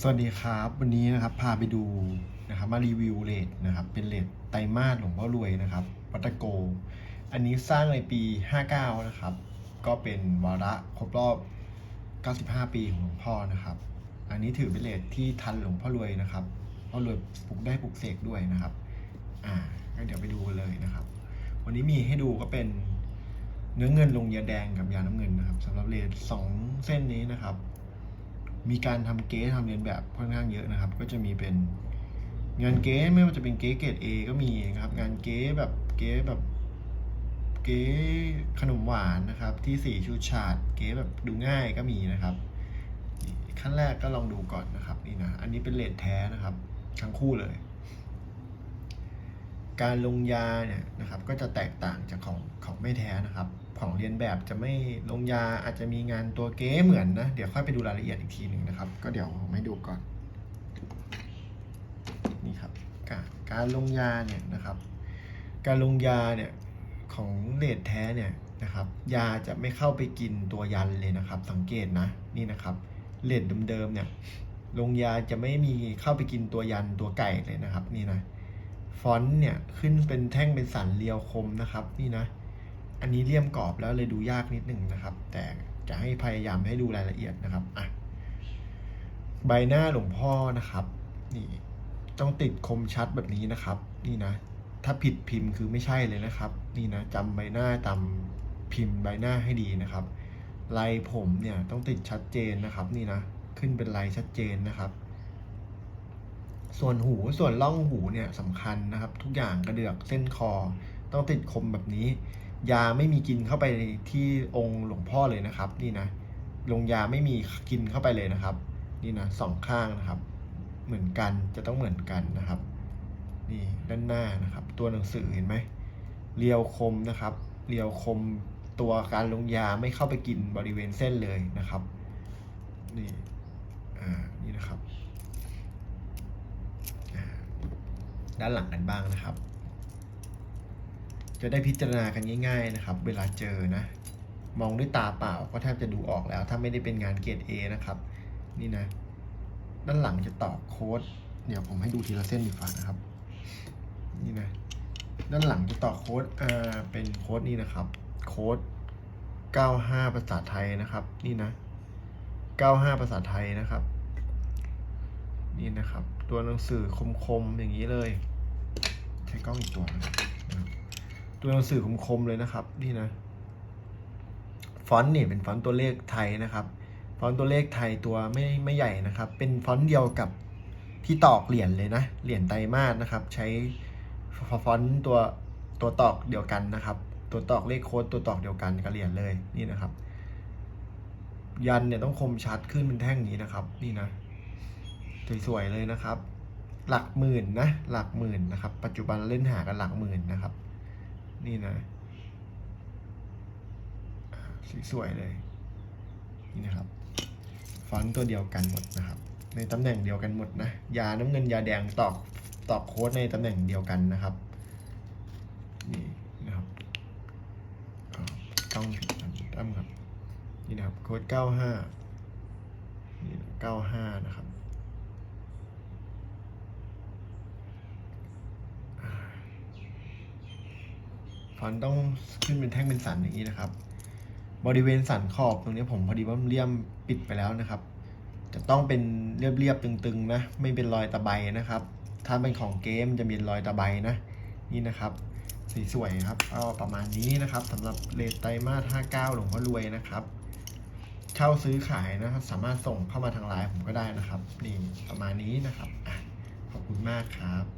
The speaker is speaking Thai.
สวัสดีครับ วันนี้นะครับพาไปดูนะครับมารีวิวเลทนะครับเป็นเลทไตรมาสหลวงพ่อรวยนะครับวัตะโก อันนี้สร้างในปี 59 นะครับ ก็เป็นวาระครบรอบ 95 ปีของหลวงพ่อนะครับ อันนี้ถือเป็นเลทที่ทันหลวงพ่อรวยนะครับพ่อรวยปลุกได้ปลุกเสกด้วยนะครับอ่าก็เดี๋ยวไปดูกันเลยนะครับ วันนี้มีให้ดูก็เป็นเนื้อเงินลงยาแดงกับยาน้ำเงินนะครับสำหรับเลทสองเส้นนี้นะครับ มีการทำเก๊ทำเรียนแบบค่อนข้างเยอะนะครับ ก็จะมีเป็นงานเก๊ไม่ว่าจะเป็นเก๊เกรด A ก็มีนะครับ งานเก๊แบบเก๊แบบเก๊ขนมหวานนะครับ ที่สีชูชาดเก๊แบบดูง่ายก็มีนะครับ ขั้นแรกก็ลองดูก่อนนะครับนี่นะอันนี้เป็นเลดแท้นะครับ ทั้งคู่เลย การลงยาเนี่ยนะครับ ก็จะแตกต่างจากของของไม่แท้นะครับ ของเรียนแบบจะไม่ลงยาอาจจะมีงานตัวเก๊เหมือนนะ เดี๋ยวค่อยไปดูรายละเอียดอีกทีหนึ่งนะครับ ก็เดี๋ยวผมให้ดูก่อน นี่ครับ การการลงยาเนี่ยนะครับ การลงยาเนี่ยของเลดแท้เนี่ยนะครับยาจะไม่เข้าไปกินตัวยันเลยนะครับ สังเกตนะนี่นะครับเลดเดิมๆเนี่ยลงยาจะไม่มีเข้าไปกินตัวยันตัวไก่เลยนะครับ นี่นะฟอนต์เนี่ยขึ้นเป็นแท่งเป็นสันเรียวคมนะครับ นี่นะ อันนี้เลี่ยมกรอบแล้วเลยดูยากนิดหนึ่งนะครับ แต่จะให้พยายามให้ดูรายละเอียดนะครับอะใบหน้าหลวงพ่อนะครับ นี่ต้องติดคมชัดแบบนี้นะครับ นี่นะ ถ้าผิดพิมพ์คือไม่ใช่เลยนะครับ นี่นะจำใบหน้าตามพิมพ์ใบหน้าให้ดีนะครับลายผมเนี่ยต้องติดชัดเจนนะครับ นี่นะขึ้นเป็นลายชัดเจนนะครับ ส่วนหูส่วนล่องหูเนี่ยสำคัญนะครับ ทุกอย่างกระเดือกเส้นคอ ต้องติดคมแบบนี้ ยาไม่มีกินเข้าไปที่องค์หลวงพ่อเลยนะครับ นี่นะลงยาไม่มีกินเข้าไปเลยนะครับ นี่นะสองข้างนะครับ เหมือนกันจะต้องเหมือนกันนะครับ นี่ด้านหน้านะครับ ตัวหนังสือเห็นไหมเรียวคมนะครับ เรียวคมตัวการลงยาไม่เข้าไปกินบริเวณเส้นเลยนะครับ นี่อ่านี่นะครับด้านหลังกันบ้างนะครับ จะได้พิจารณากันง่าย ๆนะครับ เวลาเจอนะ มองด้วยตาเปล่าก็แทบจะดูออกแล้ว ถ้าไม่ได้เป็นงานเกรด A นะครับ นี่นะ ด้านหลังจะต่อโค้ด เดี๋ยวผมให้ดูทีละเส้นดีกว่านะครับ นี่นะ ด้านหลังจะต่อโค้ดอ่าเป็นโค้ดนี้นะครับ โค้ด 95 ภาษาไทยนะครับ นี่นะ 95 ภาษาไทยนะครับ นี่นะครับ ตัวหนังสือคมๆอย่างนี้เลย ใช้กล้องอีกตัวนะครับ ตัวหนังสือคมๆเลยนะครับ นี่นะ ฟอนต์เนี่ยเป็นฟอนต์ตัวเลขไทยนะครับ ฟอนต์ตัวเลขไทยตัวไม่ไม่ใหญ่นะครับ เป็นฟอนต์เดียวกับที่ตอกเหรียญเลยนะ เหรียญไตรมาสนะครับ ใช้ฟอนต์ตัวตัวตอกเดียวกันนะครับ ตัวตอกเลขโค้ดตัวตอกเดียวกันกับเหรียญเลยนี่นะครับ ยันเนี่ยต้องคมชัดขึ้นเป็นแท่งนี้นะครับ นี่นะสวยๆเลยนะครับ หลักหมื่นนะหลักหมื่นนะครับ ปัจจุบันเล่นหากันหลักหมื่นนะครับ นี่นะอ่าสวยเลยนี่นะครับฟอนต์ตัวเดียวกันหมดนะครับ ในตำแหน่งเดียวกันหมดนะยาน้ำเงินยาแดงตอกตอกโค้ดในตำแหน่งเดียวกันนะครับนี่นะครับต้องตั้มครับนี่นะครับโค้ดเก้าห้านี่เก้าห้านะครับ ฟอนต์ต้องขึ้นเป็นแท่งเป็นสันอย่างนี้นะครับ บริเวณสันขอบตรงนี้ผมพอดีว่าเลี่ยมปิดไปแล้วนะครับ จะต้องเป็นเรียบๆตึงๆนะไม่เป็นรอยตะไบนะครับ ถ้าเป็นของเกมจะมีรอยตะไบนะนี่นะครับสสวยๆครับก็ประมาณนี้นะครับสำหรับเลทไตมาส59 หลวงพ่อรวยนะครับ เช่าซื้อขายนะครับ สามารถส่งเข้ามาทางไลน์ผมก็ได้นะครับ นี่ประมาณนี้นะครับอขอบคุณมากครับ